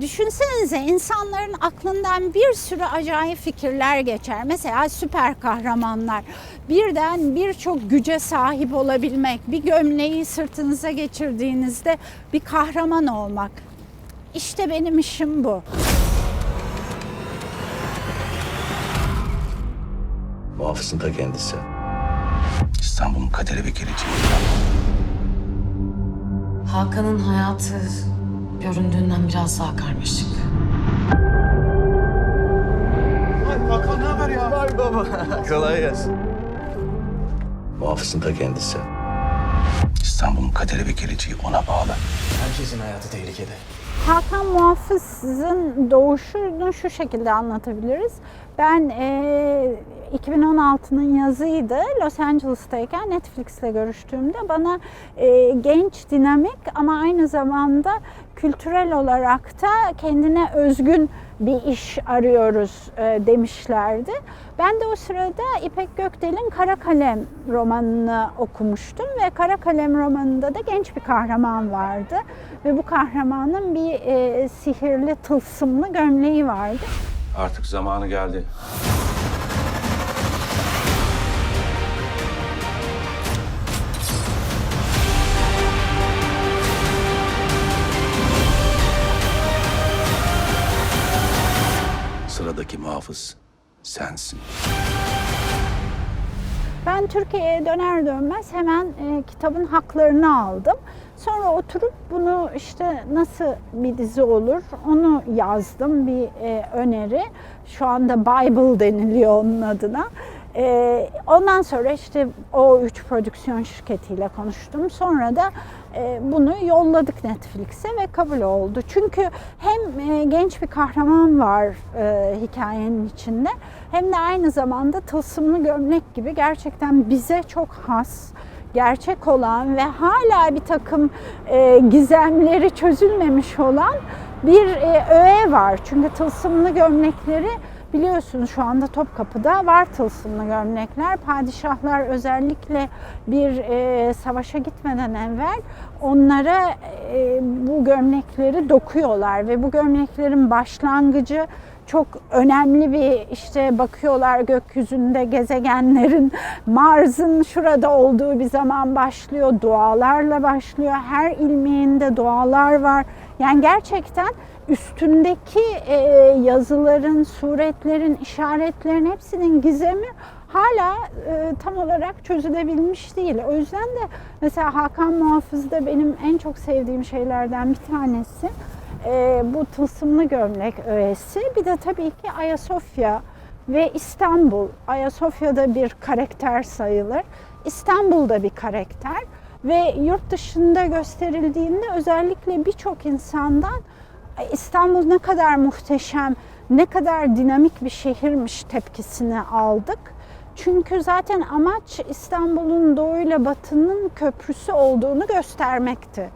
Düşünsenize insanların aklından bir sürü acayip fikirler geçer. Mesela süper kahramanlar. Birden birçok güce sahip olabilmek, bir gömleği sırtınıza geçirdiğinizde bir kahraman olmak. İşte benim işim bu. Muhafızın ta kendisi. İstanbul'un kaderi ve geleceği. Hakan'ın hayatı göründüğünden biraz daha karmaşık. Kolay gelsin. Muhafızın ta kendisi. İstanbul'un kaderi ve geleceği ona bağlı. Herkesin hayatı tehlikede. Hakan Muhafız'ın doğuşunu şu şekilde anlatabiliriz. Ben e, 2016'nın yazıydı. Los Angeles'tayken Netflix'le görüştüğümde bana e, genç, dinamik ama aynı zamanda kültürel olarak da kendine özgün bir iş arıyoruz e, demişlerdi. Ben de o sırada İpek Gökdel'in Kara Kalem romanını okumuştum ve Kara Kalem romanında da genç bir kahraman vardı ve bu kahramanın bir e, sihirli tılsımlı gömleği vardı. Artık zamanı geldi. Sıradaki muhafız sensin. Ben Türkiye'ye döner dönmez hemen e, kitabın haklarını aldım. Sonra oturup bunu işte nasıl bir dizi olur onu yazdım bir e, öneri. Şu anda Bible deniliyor onun adına. E, ondan sonra işte o üç prodüksiyon şirketiyle konuştum. Sonra da e, bunu yolladık Netflix'e ve kabul oldu. Çünkü hem e, genç bir kahraman var e, hikayenin içinde hem de aynı zamanda tılsımlı gömlek gibi gerçekten bize çok has gerçek olan ve hala bir takım e, gizemleri çözülmemiş olan bir e, öğe var. Çünkü tılsımlı gömlekleri biliyorsunuz şu anda Topkapı'da var tılsımlı gömlekler. Padişahlar özellikle bir e, savaşa gitmeden evvel onlara e, bu gömlekleri dokuyorlar ve bu gömleklerin başlangıcı çok önemli bir işte bakıyorlar gökyüzünde gezegenlerin Mars'ın şurada olduğu bir zaman başlıyor. Dualarla başlıyor. Her ilmiğinde dualar var. Yani gerçekten üstündeki e, yazıların, suretlerin, işaretlerin hepsinin gizemi hala e, tam olarak çözülebilmiş değil. O yüzden de mesela Hakan Muhafız'da benim en çok sevdiğim şeylerden bir tanesi e, bu tılsımlı gömlek öğesi. Bir de tabii ki Ayasofya ve İstanbul. Ayasofya'da bir karakter sayılır. İstanbul'da bir karakter ve yurt dışında gösterildiğinde özellikle birçok insandan "Ay, İstanbul ne kadar muhteşem, ne kadar dinamik bir şehirmiş tepkisini aldık. Çünkü zaten amaç İstanbul'un doğuyla batının köprüsü olduğunu göstermekti.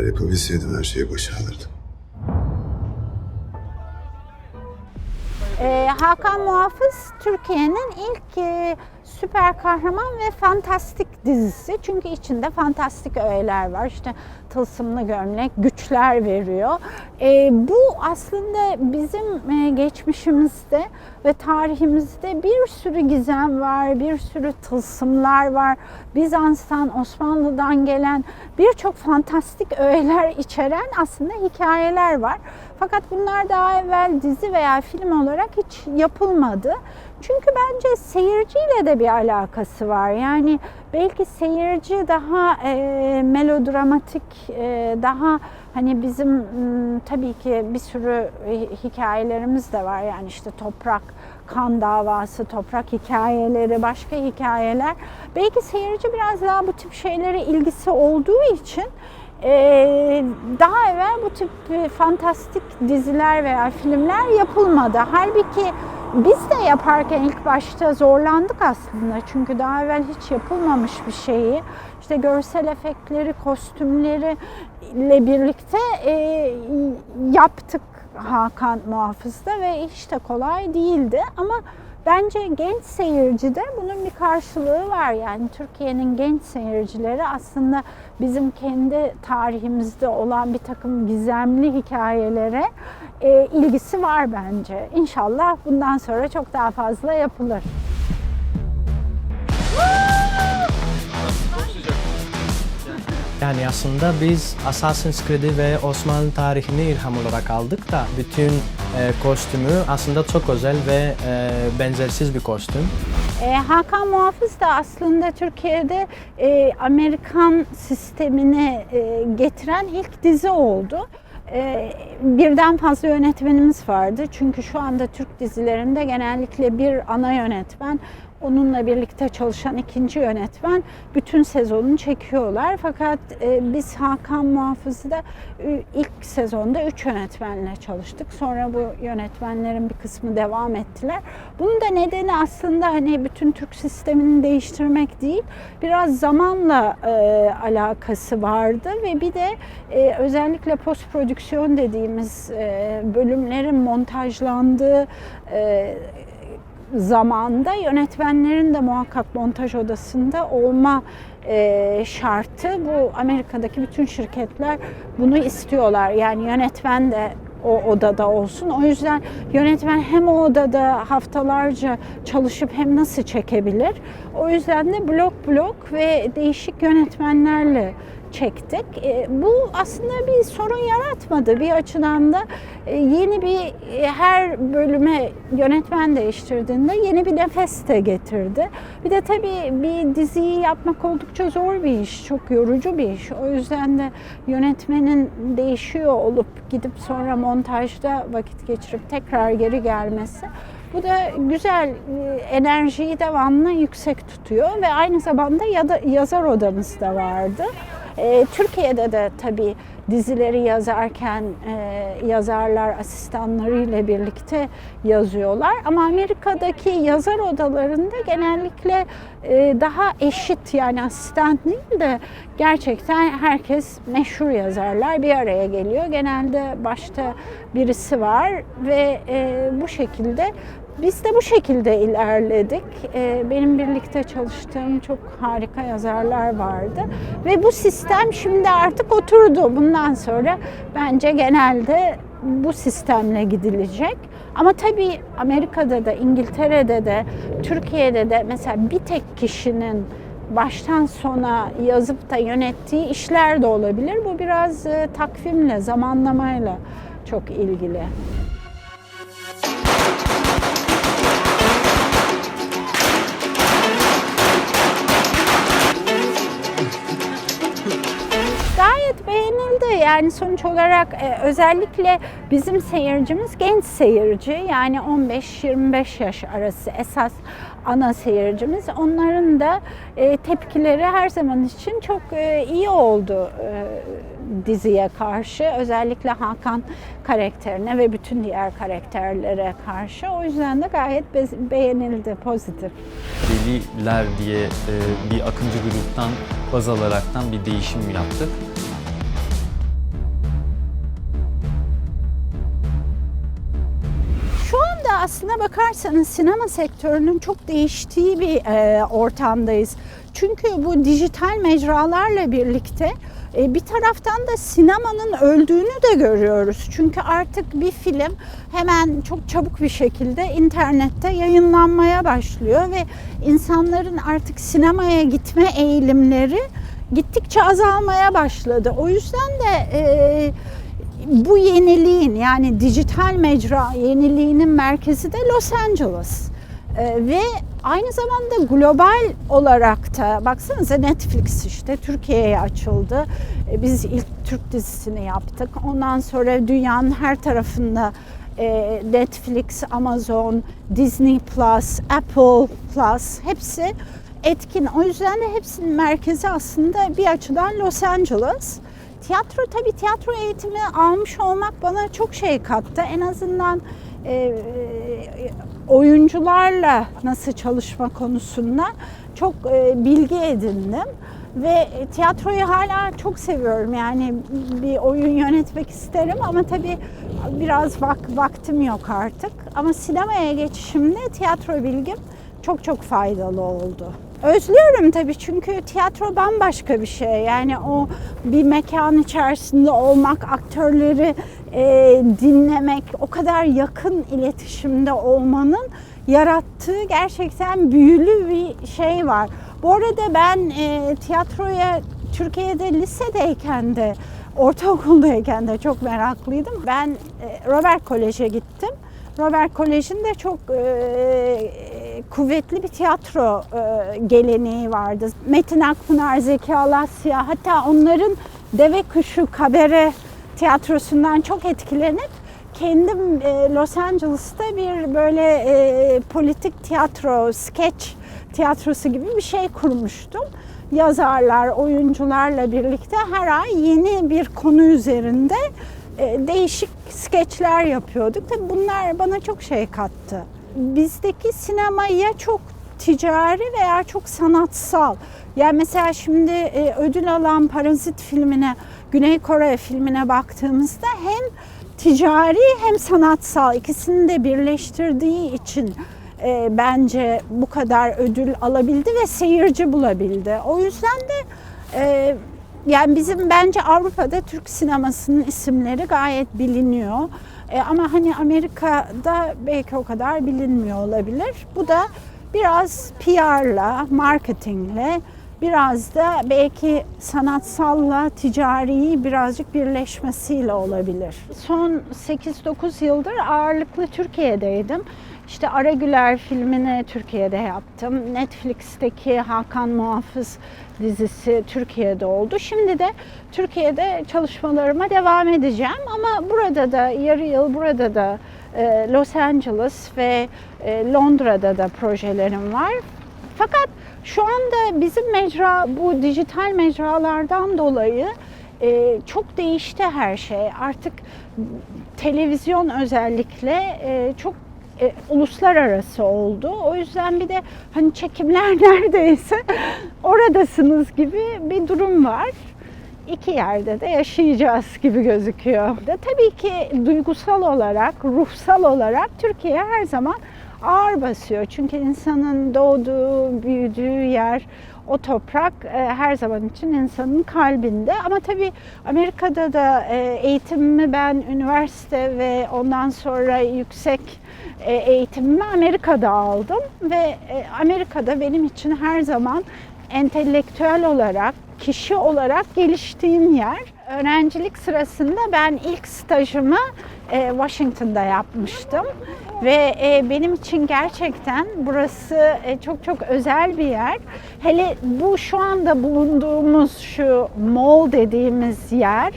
Eğer yapabilseydim her şeyi başa alırdım. Ee, Hakan Muhafız Türkiye'nin ilk e, süper kahraman ve fantastik dizisi. Çünkü içinde fantastik öğeler var. İşte tılsımlı gömlek güçler veriyor. Ee, bu aslında bizim e, geçmişimizde ve tarihimizde bir sürü gizem var, bir sürü tılsımlar var. Bizans'tan, Osmanlı'dan gelen birçok fantastik öğeler içeren aslında hikayeler var. Fakat bunlar daha evvel dizi veya film olarak hiç yapılmadı. Çünkü bence seyirciyle de bir alakası var. Yani belki seyirci daha e, melodramatik, e, daha hani bizim tabii ki bir sürü hikayelerimiz de var. Yani işte toprak, kan davası, toprak hikayeleri, başka hikayeler. Belki seyirci biraz daha bu tip şeylere ilgisi olduğu için ee, daha evvel bu tip e, fantastik diziler veya filmler yapılmadı. Halbuki biz de yaparken ilk başta zorlandık aslında. Çünkü daha evvel hiç yapılmamış bir şeyi işte görsel efektleri, kostümleri ile birlikte e, yaptık Hakan Muhafız'da ve hiç de kolay değildi. Ama Bence genç seyircide bunun bir karşılığı var. Yani Türkiye'nin genç seyircileri aslında bizim kendi tarihimizde olan bir takım gizemli hikayelere e, ilgisi var bence. İnşallah bundan sonra çok daha fazla yapılır. Yani aslında biz Assassin's Creed'i ve Osmanlı tarihini ilham olarak aldık da bütün e, kostümü aslında çok özel ve e, benzersiz bir kostüm. E, Hakan Muhafız da aslında Türkiye'de e, Amerikan sistemini e, getiren ilk dizi oldu. E, birden fazla yönetmenimiz vardı. Çünkü şu anda Türk dizilerinde genellikle bir ana yönetmen, onunla birlikte çalışan ikinci yönetmen bütün sezonu çekiyorlar. Fakat e, biz Hakan Muhafız'da e, ilk sezonda üç yönetmenle çalıştık. Sonra bu yönetmenlerin bir kısmı devam ettiler. Bunun da nedeni aslında hani bütün Türk sistemini değiştirmek değil, biraz zamanla e, alakası vardı ve bir de özellikle post prodüksiyon dediğimiz bölümlerin montajlandığı zamanda yönetmenlerin de muhakkak montaj odasında olma e, şartı bu Amerika'daki bütün şirketler bunu istiyorlar. Yani yönetmen de o odada olsun. O yüzden yönetmen hem o odada haftalarca çalışıp hem nasıl çekebilir? O yüzden de blok blok ve değişik yönetmenlerle çektik. E, bu aslında bir sorun yaratmadı. Bir açıdan da e, yeni bir e, her bölüme yönetmen değiştirdiğinde yeni bir nefes de getirdi. Bir de tabii bir diziyi yapmak oldukça zor bir iş, çok yorucu bir iş. O yüzden de yönetmenin değişiyor olup gidip sonra montajda vakit geçirip tekrar geri gelmesi bu da güzel e, enerjiyi devamlı yüksek tutuyor ve aynı zamanda ya da yazar odamız da vardı. E, Türkiye'de de tabii dizileri yazarken e, yazarlar asistanlarıyla birlikte yazıyorlar. Ama Amerika'daki yazar odalarında genellikle e, daha eşit yani asistan değil de gerçekten herkes meşhur yazarlar bir araya geliyor. Genelde başta birisi var ve e, bu şekilde biz de bu şekilde ilerledik. Ee, Benim birlikte çalıştığım çok harika yazarlar vardı. Ve bu sistem şimdi artık oturdu. Bundan sonra bence genelde bu sistemle gidilecek. Ama tabii Amerika'da da, İngiltere'de de, Türkiye'de de mesela bir tek kişinin baştan sona yazıp da yönettiği işler de olabilir. Bu biraz e, takvimle, zamanlamayla çok ilgili. Gayet Yani sonuç olarak e, özellikle bizim seyircimiz genç seyirci. Yani 15-25 yaş arası esas ana seyircimiz. Onların da e, tepkileri her zaman için çok e, iyi oldu e, diziye karşı. Özellikle Hakan karakterine ve bütün diğer karakterlere karşı. O yüzden de gayet be- beğenildi, pozitif. Deliler diye e, bir akıncı gruptan baz alaraktan bir değişim yaptık. Aslına bakarsanız sinema sektörünün çok değiştiği bir e, ortamdayız. Çünkü bu dijital mecralarla birlikte bir taraftan da sinemanın öldüğünü de görüyoruz. Çünkü artık bir film hemen çok çabuk bir şekilde internette yayınlanmaya başlıyor ve insanların artık sinemaya gitme eğilimleri gittikçe azalmaya başladı. O yüzden de e, bu yeniliğin yani dijital mecra yeniliğinin merkezi de Los Angeles. Ee, ve aynı zamanda global olarak da baksanıza Netflix işte Türkiye'ye açıldı. Ee, biz ilk Türk dizisini yaptık. Ondan sonra dünyanın her tarafında e, Netflix, Amazon, Disney Plus, Apple Plus hepsi etkin. O yüzden de hepsinin merkezi aslında bir açıdan Los Angeles. Tiyatro tabii tiyatro eğitimi almış olmak bana çok şey kattı. En azından e, oyuncularla nasıl çalışma konusunda çok e, bilgi edindim ve tiyatroyu hala çok seviyorum. Yani bir oyun yönetmek isterim ama tabii biraz vak- vaktim yok artık. Ama sinemaya geçişimde tiyatro bilgim çok çok faydalı oldu. Özlüyorum tabii çünkü tiyatro bambaşka bir şey. Yani o bir mekan içerisinde olmak, aktörleri e, dinlemek, o kadar yakın iletişimde olmanın yarattığı gerçekten büyülü bir şey var. Bu arada ben e, tiyatroya Türkiye'de lisedeyken de, ortaokuldayken de çok meraklıydım. Ben e, Robert Kolej'e gittim. Robert Kolej'in de çok e, kuvvetli bir tiyatro e, geleneği vardı. Metin Akpınar, Zeki Alasya hatta onların Deve Kuşu Kabere tiyatrosundan çok etkilenip kendim e, Los Angeles'ta bir böyle e, politik tiyatro, sketch tiyatrosu gibi bir şey kurmuştum. Yazarlar, oyuncularla birlikte her ay yeni bir konu üzerinde değişik skeçler yapıyorduk. Tabii bunlar bana çok şey kattı. Bizdeki sinema ya çok ticari veya çok sanatsal. Yani mesela şimdi e, ödül alan Parazit filmine, Güney Kore filmine baktığımızda hem ticari hem sanatsal ikisini de birleştirdiği için e, bence bu kadar ödül alabildi ve seyirci bulabildi. O yüzden de e, yani bizim bence Avrupa'da Türk sinemasının isimleri gayet biliniyor. E, ama hani Amerika'da belki o kadar bilinmiyor olabilir. Bu da biraz PR'la, marketingle, biraz da belki sanatsalla ticariyi birazcık birleşmesiyle olabilir. Son 8-9 yıldır ağırlıklı Türkiye'deydim. İşte Ara Güler filmini Türkiye'de yaptım. Netflix'teki Hakan Muhafız dizisi Türkiye'de oldu. Şimdi de Türkiye'de çalışmalarıma devam edeceğim ama burada da yarı yıl burada da e, Los Angeles ve e, Londra'da da projelerim var. Fakat şu anda bizim mecra bu dijital mecralardan dolayı e, çok değişti her şey. Artık televizyon özellikle e, çok e, uluslararası oldu. O yüzden bir de hani çekimler neredeyse oradasınız gibi bir durum var. İki yerde de yaşayacağız gibi gözüküyor. Da tabii ki duygusal olarak, ruhsal olarak Türkiye her zaman ağır basıyor. Çünkü insanın doğduğu, büyüdüğü yer, o toprak e, her zaman için insanın kalbinde. Ama tabii Amerika'da da e, eğitimimi ben üniversite ve ondan sonra yüksek e, eğitimimi Amerika'da aldım ve e, Amerika'da benim için her zaman entelektüel olarak, kişi olarak geliştiğim yer. Öğrencilik sırasında ben ilk stajımı e, Washington'da yapmıştım ve e, benim için gerçekten burası e, çok çok özel bir yer. Hele bu şu anda bulunduğumuz şu mall dediğimiz yer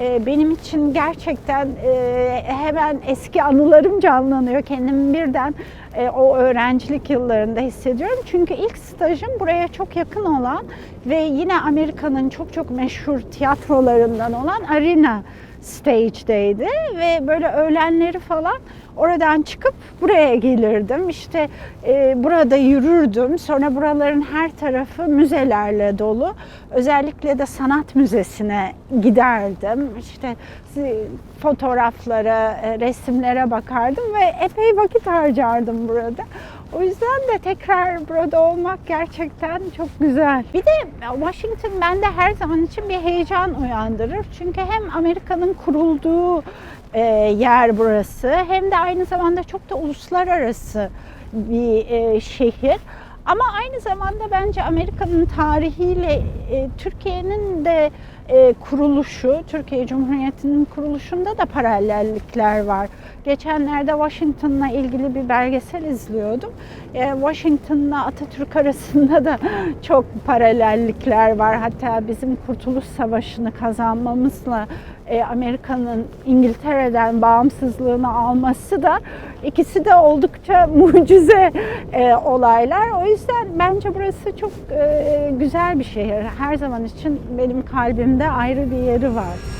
e, benim için gerçekten e, hemen eski anılarım canlanıyor. Kendimi birden e, o öğrencilik yıllarında hissediyorum. Çünkü ilk stajım buraya çok yakın olan ve yine Amerika'nın çok çok meşhur tiyatrolarından olan Arena Stage'deydi ve böyle öğlenleri falan oradan çıkıp buraya gelirdim. İşte e, burada yürürdüm. Sonra buraların her tarafı müzelerle dolu. Özellikle de sanat müzesine giderdim. İşte fotoğraflara, e, resimlere bakardım ve epey vakit harcardım burada. O yüzden de tekrar burada olmak gerçekten çok güzel. Bir de Washington bende her zaman için bir heyecan uyandırır. Çünkü hem Amerika'nın kurulduğu e, yer burası hem de aynı zamanda çok da uluslararası bir e, şehir. Ama aynı zamanda bence Amerika'nın tarihiyle e, Türkiye'nin de e, kuruluşu, Türkiye Cumhuriyeti'nin kuruluşunda da paralellikler var. Geçenlerde Washington'la ilgili bir belgesel izliyordum. E, Washington'la Atatürk arasında da çok paralellikler var. Hatta bizim Kurtuluş Savaşı'nı kazanmamızla e, Amerika'nın İngiltere'den bağımsızlığını alması da ikisi de oldukça mucize e, olaylar. O yüzden bence burası çok e, güzel bir şehir. Her zaman için benim kalbimde ayrı bir yeri var.